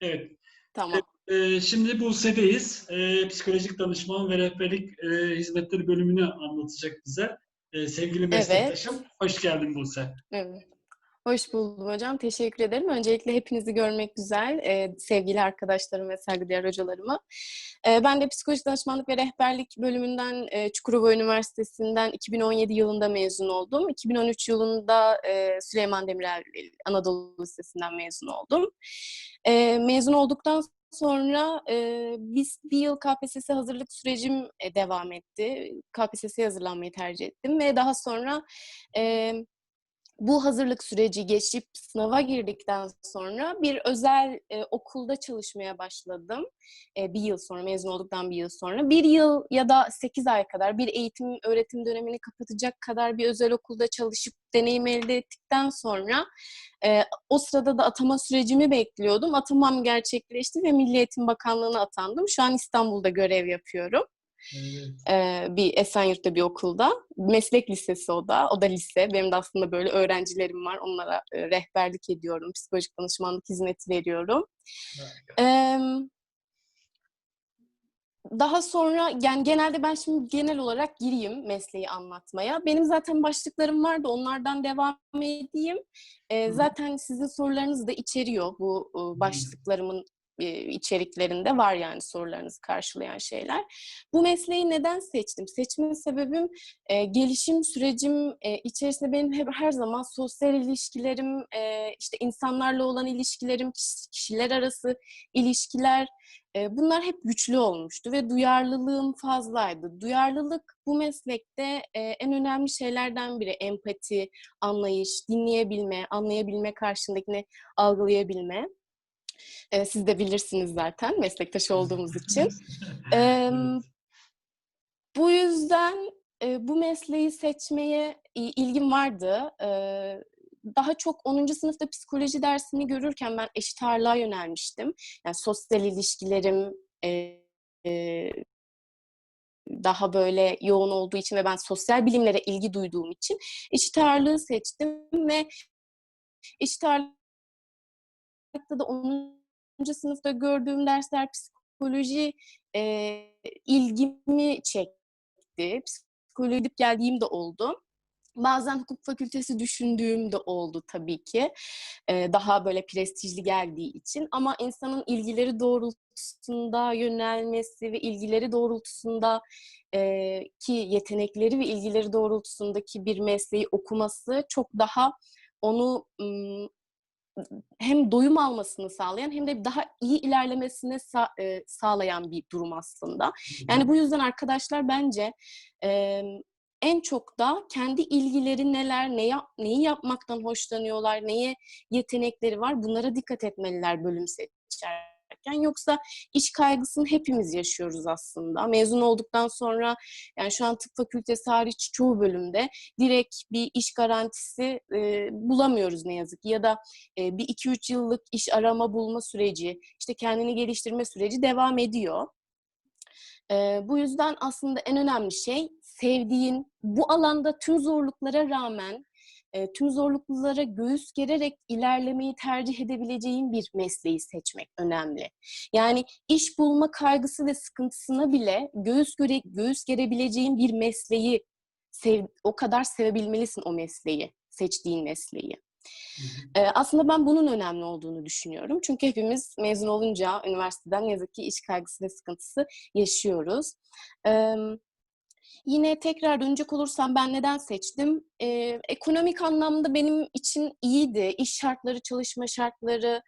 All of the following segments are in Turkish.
Evet. Tamam. Ee, şimdi Buse'deyiz. Ee, psikolojik danışman ve rehberlik e, hizmetleri bölümünü anlatacak bize. Ee, sevgili meslektaşım. Hoş geldin Buse. Evet. Hoş buldum hocam. Teşekkür ederim. Öncelikle hepinizi görmek güzel. Ee, sevgili arkadaşlarım ve saygıdeğer hocalarımı. Ee, ben de psikoloji danışmanlık ve rehberlik bölümünden e, Çukurova Üniversitesi'nden 2017 yılında mezun oldum. 2013 yılında e, Süleyman Demirel Anadolu Lisesi'nden mezun oldum. E, mezun olduktan sonra e, biz bir yıl KPSS hazırlık sürecim e, devam etti. KPSS'ye hazırlanmayı tercih ettim ve daha sonra e, bu hazırlık süreci geçip sınava girdikten sonra bir özel e, okulda çalışmaya başladım. E, bir yıl sonra, mezun olduktan bir yıl sonra. Bir yıl ya da sekiz ay kadar bir eğitim, öğretim dönemini kapatacak kadar bir özel okulda çalışıp deneyim elde ettikten sonra e, o sırada da atama sürecimi bekliyordum. Atamam gerçekleşti ve Milli Eğitim Bakanlığı'na atandım. Şu an İstanbul'da görev yapıyorum. Evet. Ee, bir Esenyurt'ta bir okulda. Meslek lisesi o da. O da lise. Benim de aslında böyle öğrencilerim var. Onlara e, rehberlik ediyorum. Psikolojik danışmanlık hizmeti veriyorum. Ee, daha sonra yani genelde ben şimdi genel olarak gireyim mesleği anlatmaya. Benim zaten başlıklarım vardı. Onlardan devam edeyim. Ee, zaten sizin sorularınız da içeriyor bu e, başlıklarımın e, içeriklerinde var yani sorularınızı karşılayan şeyler. Bu mesleği neden seçtim? Seçmenin sebebim e, gelişim sürecim e, içerisinde benim hep her zaman sosyal ilişkilerim, e, işte insanlarla olan ilişkilerim, kişiler arası ilişkiler e, bunlar hep güçlü olmuştu ve duyarlılığım fazlaydı. Duyarlılık bu meslekte e, en önemli şeylerden biri empati, anlayış, dinleyebilme, anlayabilme karşındakini algılayabilme. E, siz de bilirsiniz zaten meslektaş olduğumuz için. E, bu yüzden e, bu mesleği seçmeye ilgim vardı. E, daha çok 10. sınıfta psikoloji dersini görürken ben eşit ağırlığa yönelmiştim. Yani sosyal ilişkilerim e, e, daha böyle yoğun olduğu için ve ben sosyal bilimlere ilgi duyduğum için eşit ağırlığı seçtim ve eşit ağırlıkta da 10 sınıfta gördüğüm dersler psikoloji e, ilgimi çekti. Psikoloji gidip geldiğim de oldu. Bazen hukuk fakültesi düşündüğüm de oldu tabii ki. Ee, daha böyle prestijli geldiği için. Ama insanın ilgileri doğrultusunda yönelmesi ve ilgileri doğrultusunda e, ki yetenekleri ve ilgileri doğrultusundaki bir mesleği okuması çok daha onu hem doyum almasını sağlayan hem de daha iyi ilerlemesini sa- e, sağlayan bir durum aslında. Yani bu yüzden arkadaşlar bence e, en çok da kendi ilgileri neler, ne yap, neyi yapmaktan hoşlanıyorlar, neye yetenekleri var bunlara dikkat etmeliler bölüm seçerken. Yoksa iş kaygısını hepimiz yaşıyoruz aslında. Mezun olduktan sonra yani şu an tıp fakültesi hariç çoğu bölümde direkt bir iş garantisi e, bulamıyoruz ne yazık ki. Ya da e, bir iki üç yıllık iş arama bulma süreci, işte kendini geliştirme süreci devam ediyor. E, bu yüzden aslında en önemli şey sevdiğin, bu alanda tüm zorluklara rağmen e, tüm zorluklara göğüs gererek ilerlemeyi tercih edebileceğin bir mesleği seçmek önemli. Yani iş bulma kaygısı ve sıkıntısına bile göğüs göre göğüs gerebileceğin bir mesleği sev, o kadar sevebilmelisin o mesleği, seçtiğin mesleği. Ee, aslında ben bunun önemli olduğunu düşünüyorum. Çünkü hepimiz mezun olunca üniversiteden ne yazık ki iş kaygısı ve sıkıntısı yaşıyoruz. Ee, Yine tekrar dönecek olursam ben neden seçtim? Ee, ekonomik anlamda benim için iyiydi. İş şartları, çalışma şartları,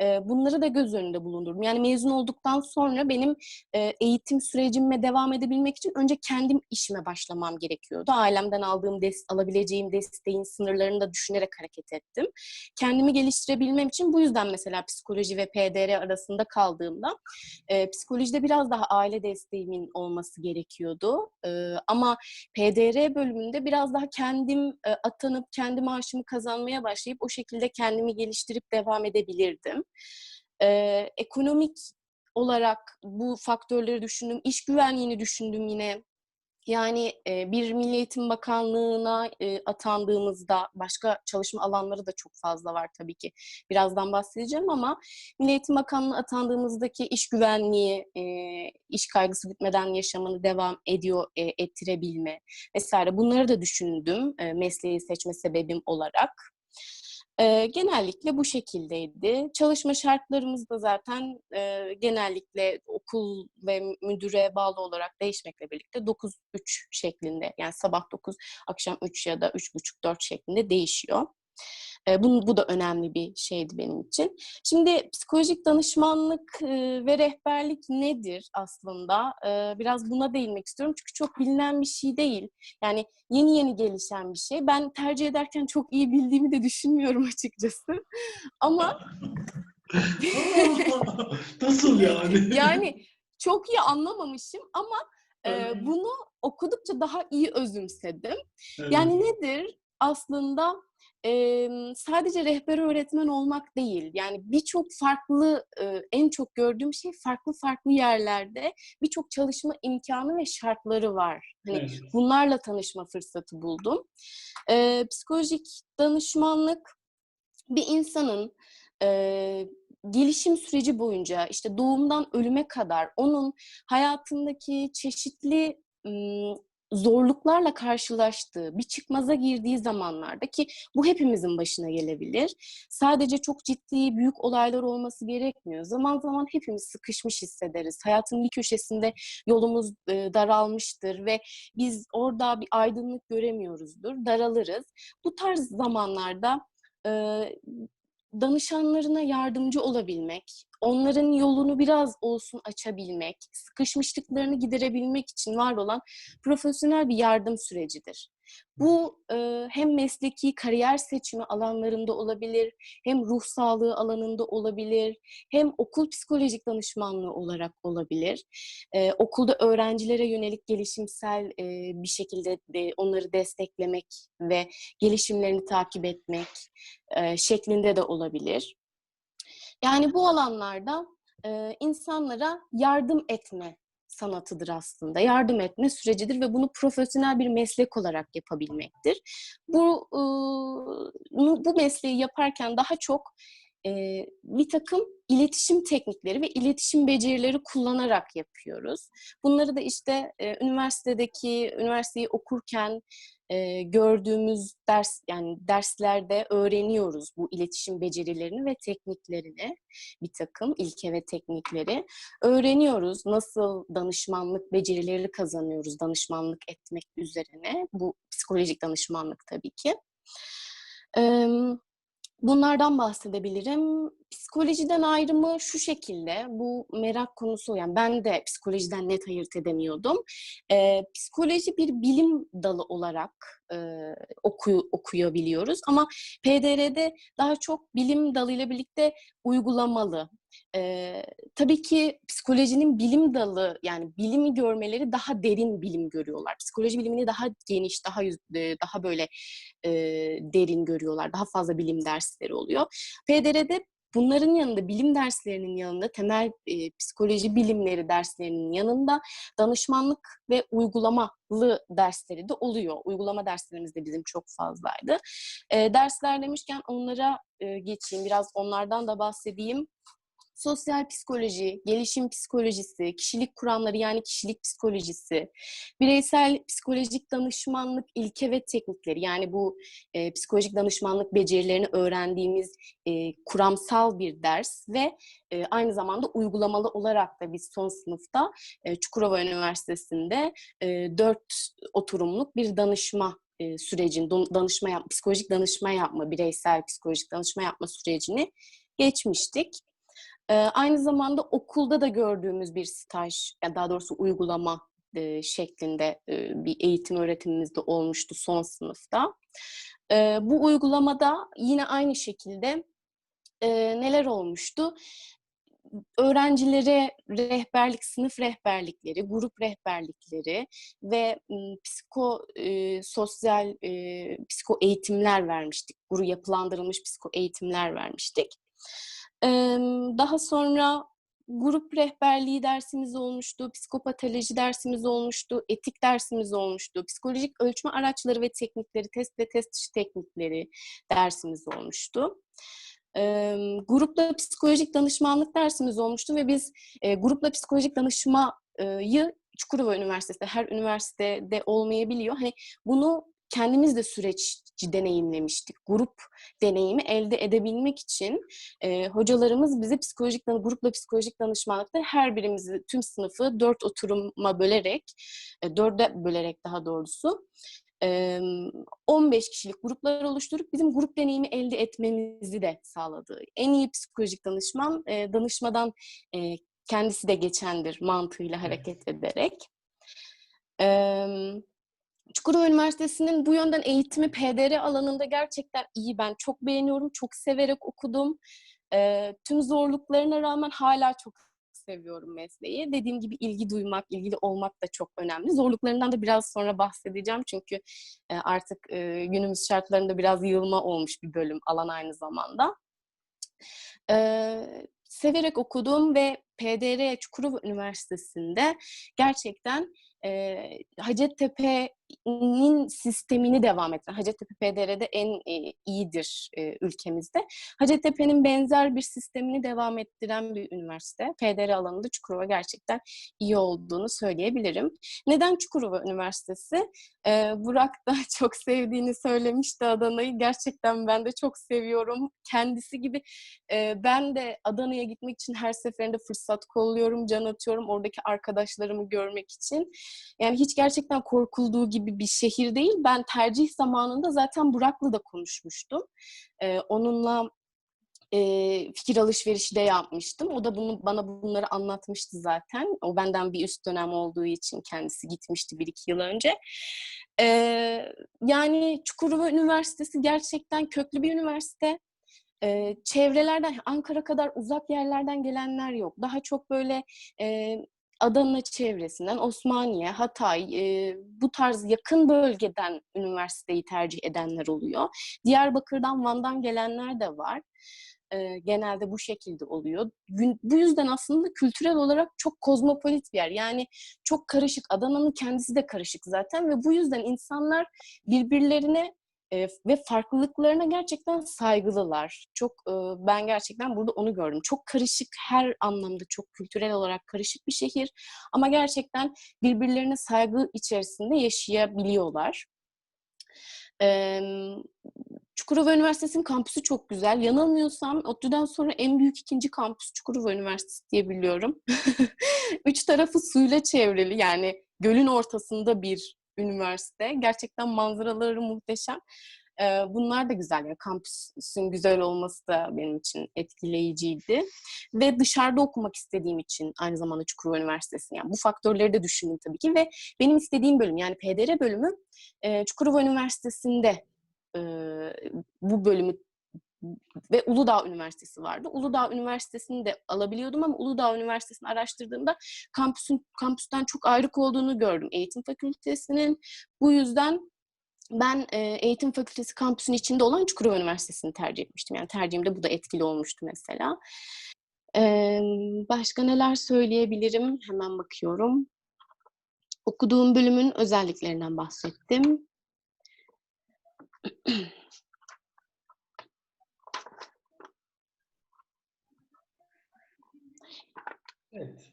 bunları da göz önünde bulundurdum. Yani mezun olduktan sonra benim eğitim sürecime devam edebilmek için önce kendim işime başlamam gerekiyordu. Ailemden aldığım des alabileceğim desteğin sınırlarını da düşünerek hareket ettim. Kendimi geliştirebilmem için bu yüzden mesela psikoloji ve PDR arasında kaldığımda psikolojide biraz daha aile desteğimin olması gerekiyordu. ama PDR bölümünde biraz daha kendim atanıp kendi maaşımı kazanmaya başlayıp o şekilde kendimi geliştirip devam edebilirdim. Ee, ekonomik olarak bu faktörleri düşündüm. İş güvenliğini düşündüm yine. Yani e, bir Milli Eğitim Bakanlığı'na e, atandığımızda başka çalışma alanları da çok fazla var tabii ki. Birazdan bahsedeceğim ama Milli Eğitim Bakanlığı'na atandığımızdaki iş güvenliği, e, iş kaygısı bitmeden yaşamını devam ediyor e, ettirebilme vesaire bunları da düşündüm e, mesleği seçme sebebim olarak. E, genellikle bu şekildeydi. Çalışma şartlarımız da zaten e, genellikle okul ve müdüre bağlı olarak değişmekle birlikte 9-3 şeklinde yani sabah 9, akşam 3 ya da 3.30-4 şeklinde değişiyor. E, bu, bu da önemli bir şeydi benim için. Şimdi psikolojik danışmanlık e, ve rehberlik nedir aslında? E, biraz buna değinmek istiyorum çünkü çok bilinen bir şey değil. Yani yeni yeni gelişen bir şey. Ben tercih ederken çok iyi bildiğimi de düşünmüyorum açıkçası. Ama Nasıl yani? yani çok iyi anlamamışım ama e, bunu okudukça daha iyi özümsedim. Evet. Yani nedir? Aslında e, sadece rehber öğretmen olmak değil. Yani birçok farklı, e, en çok gördüğüm şey farklı farklı yerlerde birçok çalışma imkanı ve şartları var. Hani Evet. bunlarla tanışma fırsatı buldum. E, psikolojik danışmanlık bir insanın e, gelişim süreci boyunca işte doğumdan ölüme kadar onun hayatındaki çeşitli zorluklarla karşılaştığı, bir çıkmaza girdiği zamanlarda ki bu hepimizin başına gelebilir. Sadece çok ciddi, büyük olaylar olması gerekmiyor. Zaman zaman hepimiz sıkışmış hissederiz. Hayatın bir köşesinde yolumuz e, daralmıştır ve biz orada bir aydınlık göremiyoruzdur, daralırız. Bu tarz zamanlarda e, danışanlarına yardımcı olabilmek, onların yolunu biraz olsun açabilmek, sıkışmışlıklarını giderebilmek için var olan profesyonel bir yardım sürecidir. Bu e, hem mesleki kariyer seçimi alanlarında olabilir, hem ruh sağlığı alanında olabilir, hem okul psikolojik danışmanlığı olarak olabilir. E, okulda öğrencilere yönelik gelişimsel e, bir şekilde de onları desteklemek ve gelişimlerini takip etmek e, şeklinde de olabilir. Yani bu alanlarda e, insanlara yardım etme sanatıdır aslında. Yardım etme sürecidir ve bunu profesyonel bir meslek olarak yapabilmektir. Bu bu mesleği yaparken daha çok bir takım iletişim teknikleri ve iletişim becerileri kullanarak yapıyoruz. Bunları da işte üniversitedeki üniversiteyi okurken e, gördüğümüz ders yani derslerde öğreniyoruz bu iletişim becerilerini ve tekniklerini bir takım ilke ve teknikleri öğreniyoruz. Nasıl danışmanlık becerileri kazanıyoruz danışmanlık etmek üzerine. Bu psikolojik danışmanlık tabii ki. Ee, Bunlardan bahsedebilirim. Psikolojiden ayrımı şu şekilde, bu merak konusu yani ben de psikolojiden net ayırt edemiyordum. Ee, psikoloji bir bilim dalı olarak e, oku, okuyabiliyoruz ama PDR'de daha çok bilim dalıyla birlikte uygulamalı. Ee, tabii ki psikolojinin bilim dalı yani bilimi görmeleri daha derin bilim görüyorlar. Psikoloji bilimini daha geniş, daha daha böyle e, derin görüyorlar. Daha fazla bilim dersleri oluyor. PDR'de bunların yanında bilim derslerinin yanında temel e, psikoloji bilimleri derslerinin yanında danışmanlık ve uygulamalı dersleri de oluyor. Uygulama derslerimiz de bizim çok fazlaydı. E, dersler demişken onlara e, geçeyim. Biraz onlardan da bahsedeyim sosyal psikoloji, gelişim psikolojisi, kişilik kuramları yani kişilik psikolojisi, bireysel psikolojik danışmanlık ilke ve teknikleri yani bu e, psikolojik danışmanlık becerilerini öğrendiğimiz e, kuramsal bir ders ve e, aynı zamanda uygulamalı olarak da biz son sınıfta e, Çukurova Üniversitesi'nde e, dört oturumluk bir danışma e, sürecin, danışma yap, psikolojik danışma yapma, bireysel psikolojik danışma yapma sürecini geçmiştik. Aynı zamanda okulda da gördüğümüz bir staj, yani daha doğrusu uygulama e, şeklinde e, bir eğitim öğretimimizde olmuştu son sınıfta. E, bu uygulamada yine aynı şekilde e, neler olmuştu? öğrencilere rehberlik, sınıf rehberlikleri, grup rehberlikleri ve psiko e, sosyal e, psiko eğitimler vermiştik. Guru yapılandırılmış psiko eğitimler vermiştik. Daha sonra grup rehberliği dersimiz olmuştu, psikopatoloji dersimiz olmuştu, etik dersimiz olmuştu, psikolojik ölçme araçları ve teknikleri, test ve test dışı teknikleri dersimiz olmuştu. Grupla psikolojik danışmanlık dersimiz olmuştu ve biz grupla psikolojik danışmayı Çukurova Üniversitesi'nde, her üniversitede olmayabiliyor. Hani bunu kendimiz de süreçci deneyimlemiştik. Grup deneyimi elde edebilmek için e, hocalarımız bizi psikolojik grupla psikolojik danışmanlıkta her birimizi tüm sınıfı dört oturuma bölerek, e, dörde bölerek daha doğrusu 15 kişilik gruplar oluşturup bizim grup deneyimi elde etmemizi de sağladı. En iyi psikolojik danışman danışmadan kendisi de geçendir mantığıyla hareket ederek. Çukurova Üniversitesi'nin bu yönden eğitimi PDR alanında gerçekten iyi. Ben çok beğeniyorum, çok severek okudum. tüm zorluklarına rağmen hala çok seviyorum mesleği. Dediğim gibi ilgi duymak, ilgili olmak da çok önemli. Zorluklarından da biraz sonra bahsedeceğim çünkü artık günümüz şartlarında biraz yığılma olmuş bir bölüm, alan aynı zamanda. Severek okudum ve PDR Çukurova Üniversitesi'nde gerçekten Hacettepe nin sistemini devam ettiren, Hacettepe PDR'de en e, iyidir e, ülkemizde. Hacettepe'nin benzer bir sistemini devam ettiren bir üniversite. PDR alanında Çukurova gerçekten iyi olduğunu söyleyebilirim. Neden Çukurova Üniversitesi? E, Burak da çok sevdiğini söylemişti Adana'yı. Gerçekten ben de çok seviyorum. Kendisi gibi e, ben de Adana'ya gitmek için her seferinde fırsat kolluyorum, can atıyorum oradaki arkadaşlarımı görmek için. Yani hiç gerçekten korkulduğu gibi gibi bir şehir değil. Ben tercih zamanında zaten Burak'la da konuşmuştum. Ee, onunla e, fikir alışverişi de yapmıştım. O da bunu bana bunları anlatmıştı zaten. O benden bir üst dönem olduğu için kendisi gitmişti bir iki yıl önce. Ee, yani Çukurova Üniversitesi gerçekten köklü bir üniversite. Ee, çevrelerden, Ankara kadar uzak yerlerden gelenler yok. Daha çok böyle e, Adana çevresinden, Osmaniye, Hatay, e, bu tarz yakın bölgeden üniversiteyi tercih edenler oluyor. Diyarbakır'dan, Van'dan gelenler de var. E, genelde bu şekilde oluyor. Bu yüzden aslında kültürel olarak çok kozmopolit bir yer. Yani çok karışık. Adana'nın kendisi de karışık zaten ve bu yüzden insanlar birbirlerine e, ve farklılıklarına gerçekten saygılılar. Çok e, ben gerçekten burada onu gördüm. Çok karışık her anlamda çok kültürel olarak karışık bir şehir ama gerçekten birbirlerine saygı içerisinde yaşayabiliyorlar. E, Çukurova Üniversitesi'nin kampüsü çok güzel. Yanılmıyorsam ODTÜ'den sonra en büyük ikinci kampüs Çukurova Üniversitesi diye biliyorum. Üç tarafı suyla çevrili yani gölün ortasında bir üniversite. Gerçekten manzaraları muhteşem. Bunlar da güzel. Yani kampüsün güzel olması da benim için etkileyiciydi. Ve dışarıda okumak istediğim için aynı zamanda Çukurova Üniversitesi. Yani bu faktörleri de düşündüm tabii ki. Ve benim istediğim bölüm yani PDR bölümü Çukurova Üniversitesi'nde bu bölümü ve Uludağ Üniversitesi vardı. Uludağ Üniversitesi'ni de alabiliyordum ama Uludağ Üniversitesi'ni araştırdığımda kampüsün kampüsten çok ayrık olduğunu gördüm eğitim fakültesinin. Bu yüzden ben e, eğitim fakültesi kampüsün içinde olan Çukurova Üniversitesi'ni tercih etmiştim. Yani tercihimde bu da etkili olmuştu mesela. Başka neler söyleyebilirim? Hemen bakıyorum. Okuduğum bölümün özelliklerinden bahsettim. Evet.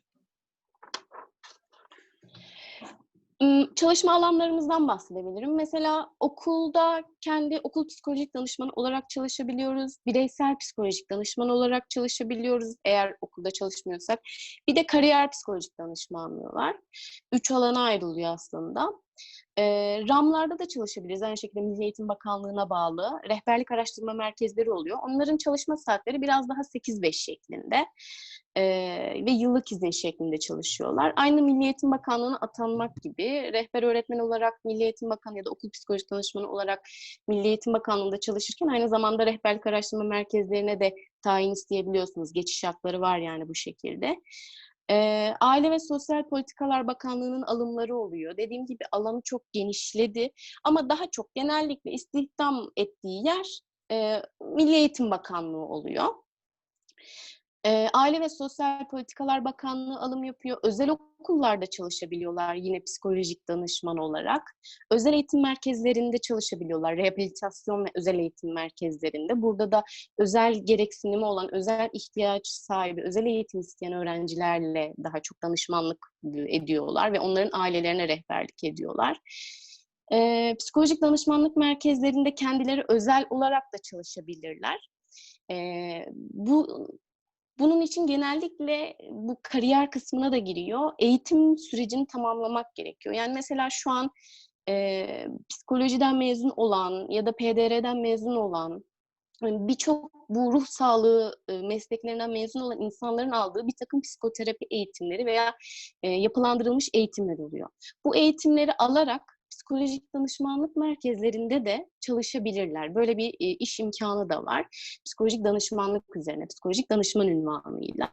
Çalışma alanlarımızdan bahsedebilirim. Mesela okulda kendi okul psikolojik danışmanı olarak çalışabiliyoruz. Bireysel psikolojik danışman olarak çalışabiliyoruz eğer okulda çalışmıyorsak. Bir de kariyer psikolojik danışmanlığı var. Üç alana ayrılıyor aslında. E, RAM'larda da çalışabiliriz. Aynı şekilde Milli Eğitim Bakanlığı'na bağlı rehberlik araştırma merkezleri oluyor. Onların çalışma saatleri biraz daha 8-5 şeklinde e, ve yıllık izin şeklinde çalışıyorlar. Aynı Milli Eğitim Bakanlığı'na atanmak gibi rehber öğretmen olarak Milli Eğitim Bakanlığı ya da okul psikolojik danışmanı olarak Milli Eğitim Bakanlığı'nda çalışırken aynı zamanda rehberlik araştırma merkezlerine de tayin isteyebiliyorsunuz. Geçiş hakları var yani bu şekilde. E, Aile ve Sosyal Politikalar Bakanlığı'nın alımları oluyor. Dediğim gibi alanı çok genişledi ama daha çok genellikle istihdam ettiği yer e, Milli Eğitim Bakanlığı oluyor. Aile ve Sosyal Politikalar Bakanlığı alım yapıyor. Özel okullarda çalışabiliyorlar yine psikolojik danışman olarak. Özel eğitim merkezlerinde çalışabiliyorlar. Rehabilitasyon ve özel eğitim merkezlerinde. Burada da özel gereksinimi olan, özel ihtiyaç sahibi, özel eğitim isteyen öğrencilerle daha çok danışmanlık ediyorlar ve onların ailelerine rehberlik ediyorlar. E, psikolojik danışmanlık merkezlerinde kendileri özel olarak da çalışabilirler. E, bu bunun için genellikle bu kariyer kısmına da giriyor. Eğitim sürecini tamamlamak gerekiyor. Yani mesela şu an e, psikolojiden mezun olan ya da PDR'den mezun olan hani birçok bu ruh sağlığı mesleklerinden mezun olan insanların aldığı bir takım psikoterapi eğitimleri veya yapılandırılmış eğitimler oluyor. Bu eğitimleri alarak psikolojik danışmanlık merkezlerinde de çalışabilirler. Böyle bir e, iş imkanı da var. Psikolojik danışmanlık üzerine, psikolojik danışman ünvanıyla.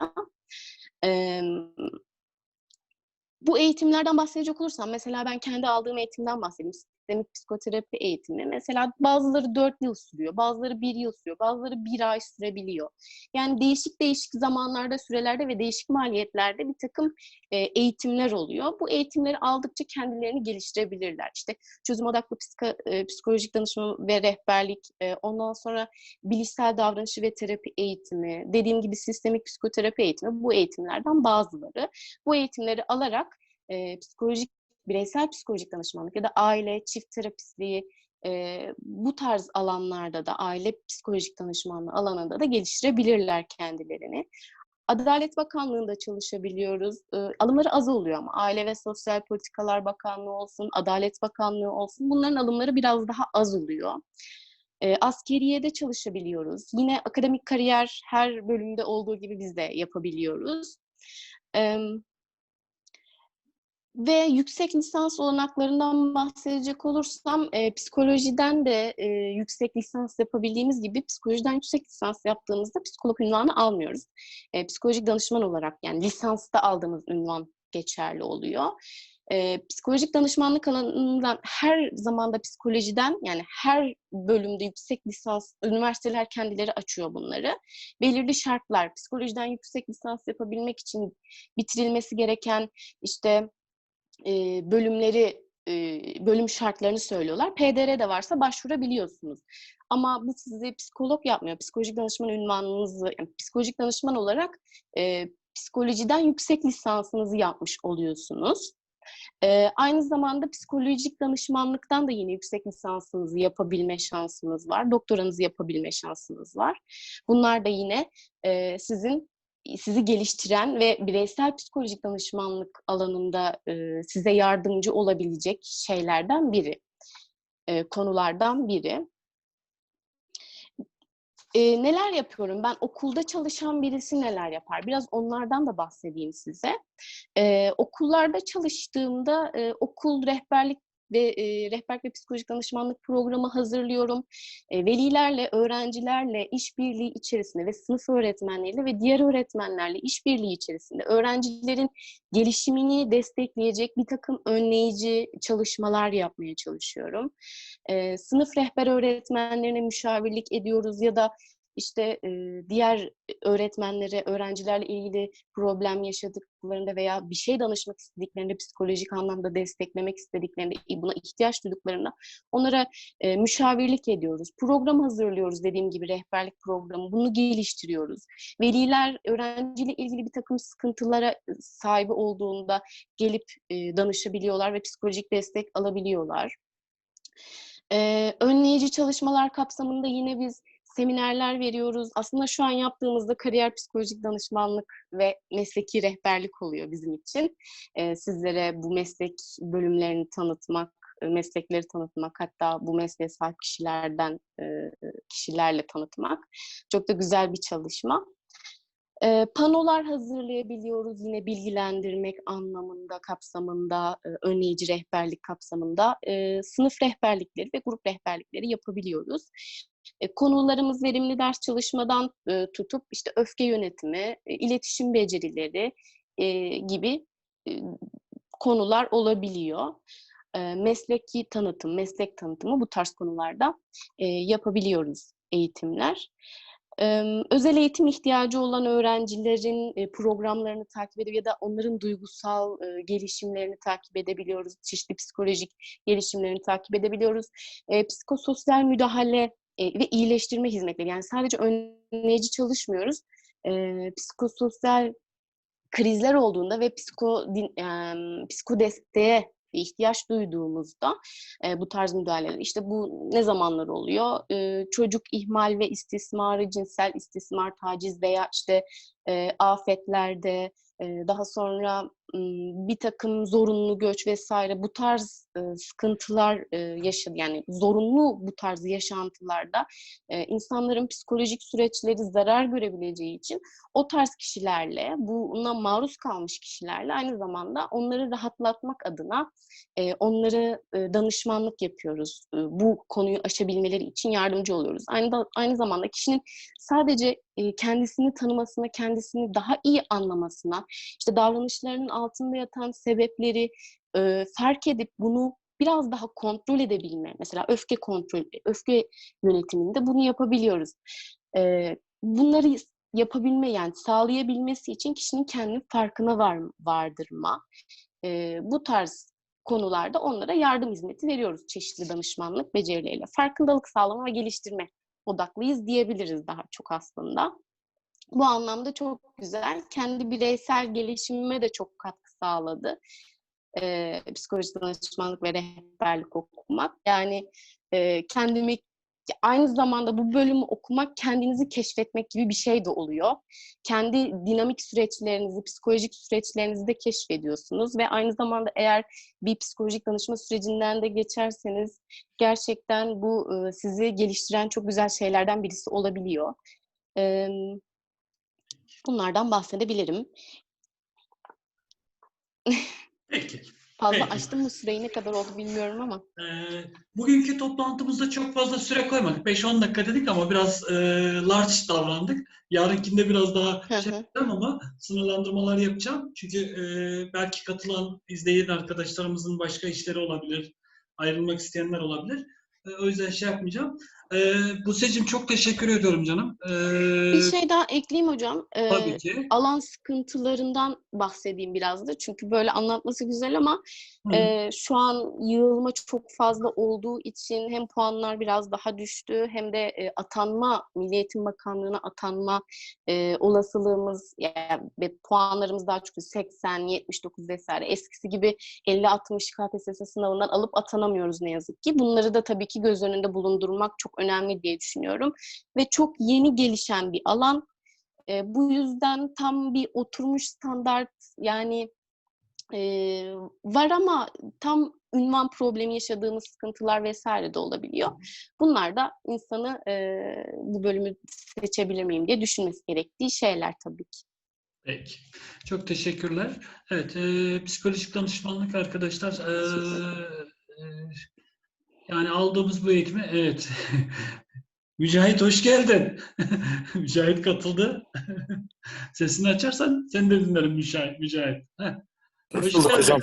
Bu eğitimlerden bahsedecek olursam, mesela ben kendi aldığım eğitimden bahsedeyim sistemik psikoterapi eğitimi mesela bazıları 4 yıl sürüyor, bazıları 1 yıl sürüyor, bazıları 1 ay sürebiliyor. Yani değişik değişik zamanlarda, sürelerde ve değişik maliyetlerde bir takım e, eğitimler oluyor. Bu eğitimleri aldıkça kendilerini geliştirebilirler. İşte çözüm odaklı psiko, e, psikolojik danışma ve rehberlik, e, ondan sonra bilişsel davranışı ve terapi eğitimi, dediğim gibi sistemik psikoterapi eğitimi bu eğitimlerden bazıları. Bu eğitimleri alarak e, psikolojik bireysel psikolojik danışmanlık ya da aile, çift terapistliği e, bu tarz alanlarda da aile psikolojik danışmanlığı alanında da geliştirebilirler kendilerini. Adalet Bakanlığı'nda çalışabiliyoruz. E, alımları az oluyor ama Aile ve Sosyal Politikalar Bakanlığı olsun, Adalet Bakanlığı olsun bunların alımları biraz daha az oluyor. E, askeriyede çalışabiliyoruz. Yine akademik kariyer her bölümde olduğu gibi biz de yapabiliyoruz. Evet ve yüksek lisans olanaklarından bahsedecek olursam e, psikolojiden de e, yüksek lisans yapabildiğimiz gibi psikolojiden yüksek lisans yaptığımızda psikolog ünvanı almıyoruz. E, psikolojik danışman olarak yani lisansta aldığımız ünvan geçerli oluyor. E, psikolojik danışmanlık alanından her zamanda psikolojiden yani her bölümde yüksek lisans, üniversiteler kendileri açıyor bunları. Belirli şartlar, psikolojiden yüksek lisans yapabilmek için bitirilmesi gereken işte bölümleri bölüm şartlarını söylüyorlar. PDR de varsa başvurabiliyorsunuz. Ama bu sizi psikolog yapmıyor. Psikolojik danışman ünvanınızı, yani psikolojik danışman olarak e, psikolojiden yüksek lisansınızı yapmış oluyorsunuz. E, aynı zamanda psikolojik danışmanlıktan da yine yüksek lisansınızı yapabilme şansınız var. Doktoranızı yapabilme şansınız var. Bunlar da yine e, sizin sizi geliştiren ve bireysel psikolojik danışmanlık alanında e, size yardımcı olabilecek şeylerden biri, e, konulardan biri. E, neler yapıyorum? Ben okulda çalışan birisi neler yapar? Biraz onlardan da bahsedeyim size. E, okullarda çalıştığımda e, okul rehberlik ve e, rehberlik ve psikolojik danışmanlık programı hazırlıyorum. E, velilerle, öğrencilerle işbirliği içerisinde ve sınıf öğretmenleriyle ve diğer öğretmenlerle işbirliği içerisinde öğrencilerin gelişimini destekleyecek bir takım önleyici çalışmalar yapmaya çalışıyorum. E, sınıf rehber öğretmenlerine müşavirlik ediyoruz ya da işte e, diğer öğretmenlere, öğrencilerle ilgili problem yaşadıklarında veya bir şey danışmak istediklerinde, psikolojik anlamda desteklemek istediklerinde, buna ihtiyaç duyduklarında onlara e, müşavirlik ediyoruz. Program hazırlıyoruz dediğim gibi rehberlik programı. Bunu geliştiriyoruz. Veliler öğrenciyle ilgili bir takım sıkıntılara sahibi olduğunda gelip e, danışabiliyorlar ve psikolojik destek alabiliyorlar. Ee, önleyici çalışmalar kapsamında yine biz seminerler veriyoruz. Aslında şu an yaptığımızda kariyer psikolojik danışmanlık ve mesleki rehberlik oluyor bizim için. Ee, sizlere bu meslek bölümlerini tanıtmak, e, meslekleri tanıtmak, hatta bu mesleğe sahip kişilerden e, kişilerle tanıtmak çok da güzel bir çalışma. E, panolar hazırlayabiliyoruz yine bilgilendirmek anlamında, kapsamında, e, önleyici rehberlik kapsamında e, sınıf rehberlikleri ve grup rehberlikleri yapabiliyoruz. E, konularımız verimli ders çalışmadan e, tutup işte öfke yönetimi, e, iletişim becerileri e, gibi e, konular olabiliyor. E, mesleki tanıtım, meslek tanıtımı bu tarz konularda e, yapabiliyoruz eğitimler. Özel eğitim ihtiyacı olan öğrencilerin programlarını takip edip ya da onların duygusal gelişimlerini takip edebiliyoruz. Çeşitli psikolojik gelişimlerini takip edebiliyoruz. Psikososyal müdahale ve iyileştirme hizmetleri. Yani sadece önleyici çalışmıyoruz. Psikososyal krizler olduğunda ve psiko, din, e, ihtiyaç duyduğumuzda e, bu tarz müdahaleler. İşte bu ne zamanlar oluyor? E, çocuk ihmal ve istismarı, cinsel istismar, taciz veya işte e, afetlerde, e, daha sonra bir takım zorunlu göç vesaire bu tarz sıkıntılar yaşadı. Yani zorunlu bu tarz yaşantılarda insanların psikolojik süreçleri zarar görebileceği için o tarz kişilerle, buna maruz kalmış kişilerle aynı zamanda onları rahatlatmak adına onları danışmanlık yapıyoruz. Bu konuyu aşabilmeleri için yardımcı oluyoruz. Aynı aynı zamanda kişinin sadece kendisini tanımasına, kendisini daha iyi anlamasına, işte davranışlarının altında yatan sebepleri e, fark edip bunu biraz daha kontrol edebilme. Mesela öfke kontrol, öfke yönetiminde bunu yapabiliyoruz. E, bunları yapabilme yani sağlayabilmesi için kişinin kendi farkına var, vardırma. E, bu tarz konularda onlara yardım hizmeti veriyoruz çeşitli danışmanlık becerileriyle. Farkındalık sağlama ve geliştirme odaklıyız diyebiliriz daha çok aslında. Bu anlamda çok güzel. Kendi bireysel gelişimime de çok katkı sağladı. Ee, psikoloji danışmanlık ve rehberlik okumak. Yani e, kendimi aynı zamanda bu bölümü okumak kendinizi keşfetmek gibi bir şey de oluyor. Kendi dinamik süreçlerinizi, psikolojik süreçlerinizi de keşfediyorsunuz ve aynı zamanda eğer bir psikolojik danışma sürecinden de geçerseniz gerçekten bu e, sizi geliştiren çok güzel şeylerden birisi olabiliyor. E, bunlardan bahsedebilirim. Peki. Fazla Peki. açtım mı süreyi ne kadar oldu bilmiyorum ama. Ee, bugünkü toplantımızda çok fazla süre koymadık. 5-10 dakika dedik ama biraz e, large davrandık. Yarınkinde biraz daha Hı hı. şey yapacağım ama sınırlandırmalar yapacağım. Çünkü e, belki katılan, izleyen arkadaşlarımızın başka işleri olabilir. Ayrılmak isteyenler olabilir. E, o yüzden şey yapmayacağım. E, Buse'cim çok teşekkür ediyorum canım. E, Bir şey daha ekleyeyim hocam. Ee, Tabii ki. alan sıkıntılarından bahsedeyim biraz da. Çünkü böyle anlatması güzel ama Hı. e, şu an yığılma çok fazla olduğu için hem puanlar biraz daha düştü hem de e, atanma, Milli Eğitim Bakanlığı'na atanma e, olasılığımız yani, puanlarımız daha çok 80, 79 vesaire. Eskisi gibi 50-60 KPSS sınavından alıp atanamıyoruz ne yazık ki. Bunları da tabii ki göz önünde bulundurmak çok önemli diye düşünüyorum. Ve çok yeni gelişen bir alan. E, bu yüzden tam bir oturmuş standart yani e, var ama tam ünvan problemi yaşadığımız sıkıntılar vesaire de olabiliyor. Bunlar da insanı e, bu bölümü seçebilir miyim diye düşünmesi gerektiği şeyler tabii ki. Peki. Çok teşekkürler. Evet, e, psikolojik danışmanlık arkadaşlar e, yani aldığımız bu eğitimi evet. Mücahit hoş geldin. Mücahit katıldı. Sesini açarsan sen de dinlerim Mücahit. Mücahit. Hoş bulduk hocam.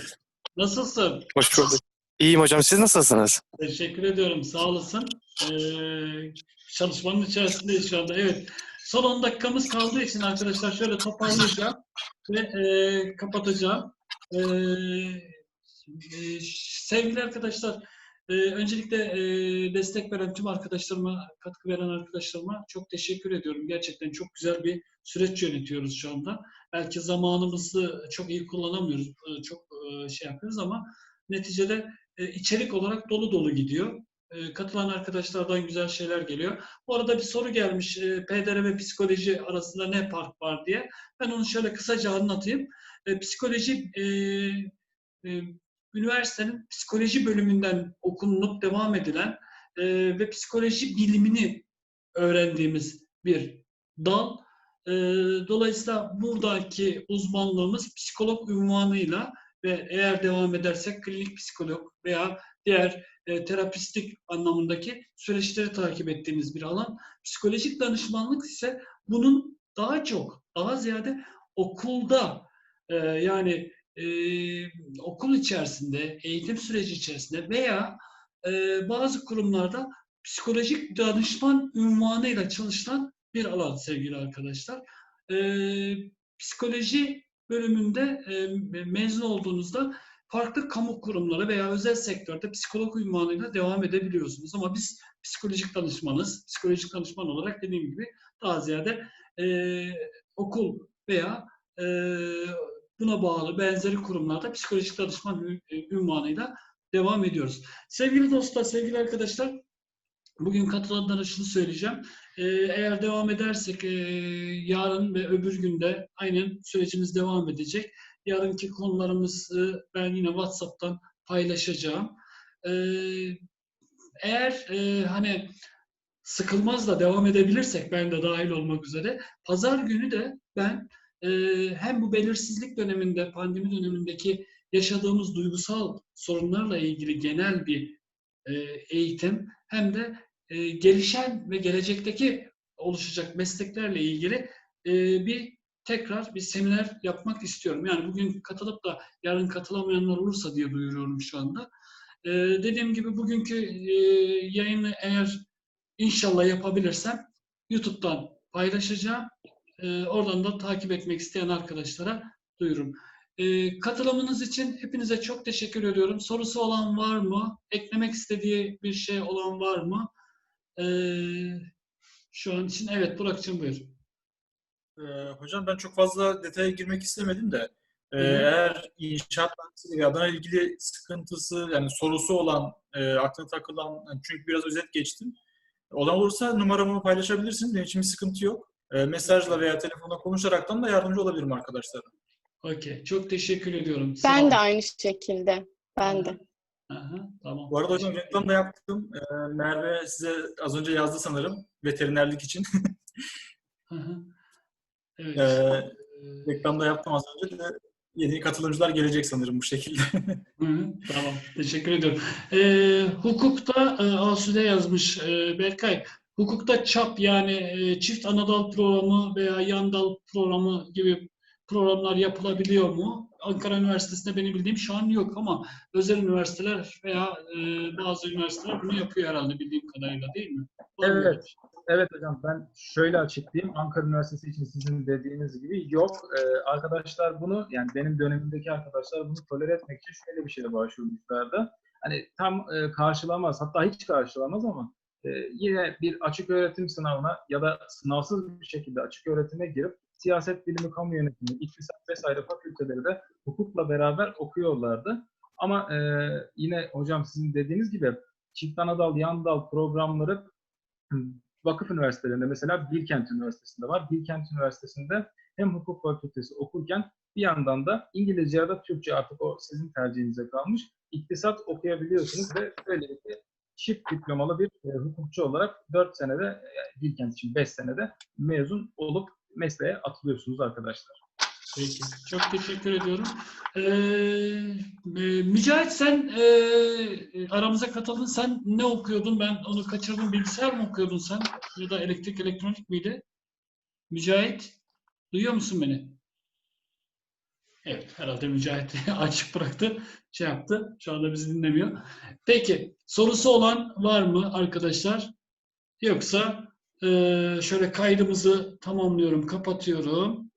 Nasılsın? Hoş bulduk. İyiyim hocam. Siz nasılsınız? Teşekkür ediyorum. Sağ olasın. Ee, çalışmanın içerisindeyiz şu anda. Evet. Son 10 dakikamız kaldığı için arkadaşlar şöyle toparlayacağım ve e, kapatacağım. E, e, sevgili arkadaşlar, e, öncelikle e, destek veren tüm arkadaşlarıma, katkı veren arkadaşlarıma çok teşekkür ediyorum. Gerçekten çok güzel bir süreç yönetiyoruz şu anda. Belki zamanımızı çok iyi kullanamıyoruz, e, çok e, şey yapıyoruz ama neticede e, içerik olarak dolu dolu gidiyor. E, katılan arkadaşlardan güzel şeyler geliyor. Bu arada bir soru gelmiş. E, PDR ve psikoloji arasında ne fark var diye. Ben onu şöyle kısaca anlatayım. E, psikoloji e, e, üniversitenin psikoloji bölümünden okunulup devam edilen e, ve psikoloji bilimini öğrendiğimiz bir dal. E, dolayısıyla buradaki uzmanlığımız psikolog unvanıyla ve eğer devam edersek klinik psikolog veya diğer e, terapistik anlamındaki süreçleri takip ettiğimiz bir alan. Psikolojik danışmanlık ise bunun daha çok, daha ziyade okulda e, yani e, okul içerisinde, eğitim süreci içerisinde veya e, bazı kurumlarda psikolojik danışman unvanıyla çalışılan bir alan sevgili arkadaşlar. Ee, psikoloji bölümünde e, mezun olduğunuzda farklı kamu kurumları veya özel sektörde psikolog unvanıyla devam edebiliyorsunuz. Ama biz psikolojik danışmanız. Psikolojik danışman olarak dediğim gibi daha ziyade e, okul veya e, buna bağlı benzeri kurumlarda psikolojik danışman e, unvanıyla devam ediyoruz. Sevgili dostlar, sevgili arkadaşlar, bugün katılanlara şunu söyleyeceğim. Ee, eğer devam edersek e, yarın ve öbür günde aynen sürecimiz devam edecek. Yarınki konularımızı ben yine WhatsApp'tan paylaşacağım. Eğer e, hani sıkılmaz da devam edebilirsek ben de dahil olmak üzere pazar günü de ben hem bu belirsizlik döneminde pandemi dönemindeki yaşadığımız duygusal sorunlarla ilgili genel bir eğitim hem de gelişen ve gelecekteki oluşacak mesleklerle ilgili bir tekrar bir seminer yapmak istiyorum. Yani bugün katılıp da yarın katılamayanlar olursa diye duyuruyorum şu anda. Dediğim gibi bugünkü e, yayını eğer inşallah yapabilirsem YouTube'dan paylaşacağım. E, oradan da takip etmek isteyen arkadaşlara duyururum. E, katılımınız için hepinize çok teşekkür ediyorum. Sorusu olan var mı? Eklemek istediği bir şey olan var mı? E, şu an için evet Burak'cığım buyur. Ee, hocam ben çok fazla detaya girmek istemedim de e, Hı eğer inşaat mühendisliği adına ilgili sıkıntısı yani sorusu olan e, aklına takılan yani çünkü biraz özet geçtim. Olan olursa numaramı paylaşabilirsiniz. Benim için bir sıkıntı yok. E, mesajla veya telefonla konuşaraktan da yardımcı olabilirim arkadaşlara. Okey. Çok teşekkür ediyorum. Sağ Ben olun. de aynı şekilde. Ben de. Aha, tamam. Bu arada hocam reklam da yaptım. E, Merve size az önce yazdı sanırım veterinerlik için. Hı hı. Evet. e, Ee, reklam da yaptım az önce de yeni katılımcılar gelecek sanırım bu şekilde. Hı hı, tamam, teşekkür ediyorum. Ee, hukukta e, Asude yazmış e, Berkay. Hukukta çap yani e, çift anadal programı veya yan dal programı gibi programlar yapılabiliyor mu? Ankara Üniversitesi'nde benim bildiğim şu an yok ama özel üniversiteler veya e, bazı üniversiteler bunu yapıyor herhalde bildiğim kadarıyla değil mi? Var? Evet. Evet hocam ben şöyle açıklayayım. Ankara Üniversitesi için sizin dediğiniz gibi yok. Ee, arkadaşlar bunu yani benim dönemimdeki arkadaşlar bunu tolere etmek için şöyle bir şeye başvurmuşlardı. Hani tam e, karşılamaz hatta hiç karşılamaz ama e, yine bir açık öğretim sınavına ya da sınavsız bir şekilde açık öğretime girip siyaset bilimi, kamu yönetimi, iktisat vesaire fakülteleri de hukukla beraber okuyorlardı. Ama e, yine hocam sizin dediğiniz gibi çift anadal, yan dal programları vakıf üniversitelerinde mesela Bilkent Üniversitesi'nde var. Bilkent Üniversitesi'nde hem hukuk fakültesi okurken bir yandan da İngilizce ya da Türkçe artık o sizin tercihinize kalmış. İktisat okuyabiliyorsunuz ve böylelikle çift diplomalı bir e, hukukçu olarak 4 senede, yani Bilkent için 5 senede mezun olup mesleğe atılıyorsunuz arkadaşlar. Peki. Çok teşekkür ediyorum. Ee, e, Mücahit sen e, aramıza katıldın. Sen ne okuyordun? Ben onu kaçırdım. Bilgisayar mı okuyordun sen? Ya da elektrik elektronik miydi? Mücahit, duyuyor musun beni? Evet, herhalde Mücahit açık bıraktı. Şey yaptı. Şu anda bizi dinlemiyor. Peki, sorusu olan var mı arkadaşlar? Yoksa şöyle kaydımızı tamamlıyorum, kapatıyorum.